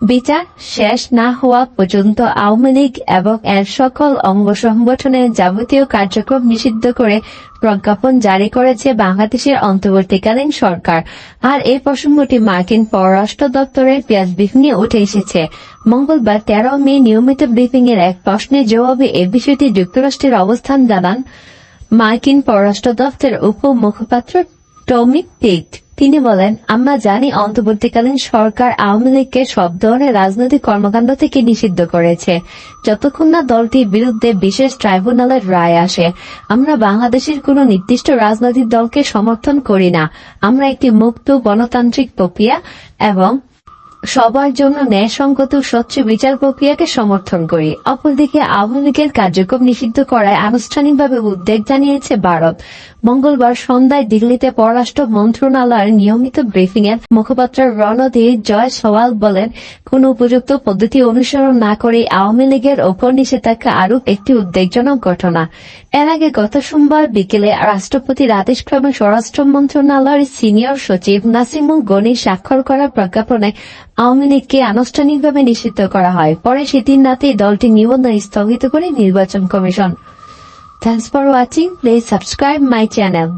বিচার শেষ না হওয়া পর্যন্ত আওয়ামী লীগ এবং এর সকল অঙ্গ সংগঠনের যাবতীয় কার্যক্রম নিষিদ্ধ করে প্রজ্ঞাপন জারি করেছে বাংলাদেশের অন্তর্বর্তীকালীন সরকার। আর এই প্রসঙ্গটি মার্কিন পররাষ্ট্র দপ্তরের পেঁয়াজ ব্রিফিংয়ে উঠে এসেছে। মঙ্গলবার তেরো মে নিয়মিত ব্রিফিং এর এক প্রশ্নের জবাবে এ বিষয়টি যুক্তরাষ্ট্রের অবস্থান জানান মার্কিন পররাষ্ট্র দপ্তরের উপ মুখপাত্র টমি পিট। তিনি বলেন, আমরা জানি অন্তর্বর্তীকালীন সরকার আওয়ামী লীগকে সব ধরনের রাজনৈতিক কর্মকাণ্ড থেকে নিষিদ্ধ করেছে। যতক্ষণ না দলটির বিরুদ্ধে বিশেষ ট্রাইব্যুনালের রায় আসে, আমরা বাংলাদেশের কোনো নির্দিষ্ট রাজনৈতিক দলকে সমর্থন করি না। আমরা একটি মুক্ত গণতান্ত্রিক প্রক্রিয়া এবং সবার জন্য ন্যায়সঙ্গত স্বচ্ছ বিচার প্রক্রিয়াকে সমর্থন করি। অপরদিকে আওয়ামী লীগের কার্যক্রম নিষিদ্ধ করায় আনুষ্ঠানিকভাবে উদ্বেগ জানিয়েছে ভারত। মঙ্গলবার সন্ধ্যায় দিল্লিতে পররাষ্ট্র মন্ত্রণালয়ের নিয়মিত ব্রিফিং এর মুখপাত্র রণধীর জয় সওয়াল বলেন, কোন উপযুক্ত পদ্ধতি অনুসরণ না করে আওয়ামী লীগের ওপর নিষেধাজ্ঞা আরোপ একটি উদ্বেগজনক ঘটনা। এর আগে গত সোমবার বিকেলে রাষ্ট্রপতির আদেশক্রমে স্বরাষ্ট্র মন্ত্রণালয়ের সিনিয়র সচিব নাসিমুল গনি স্বাক্ষর করা প্রজ্ঞাপনে আওয়ামী লীগকে আনুষ্ঠানিকভাবে নিষিদ্ধ করা হয়। পরে সেদিন রাতেই দলটি নিবন্ধন স্থগিত করে নির্বাচন commission. Thanks for watching please subscribe my channel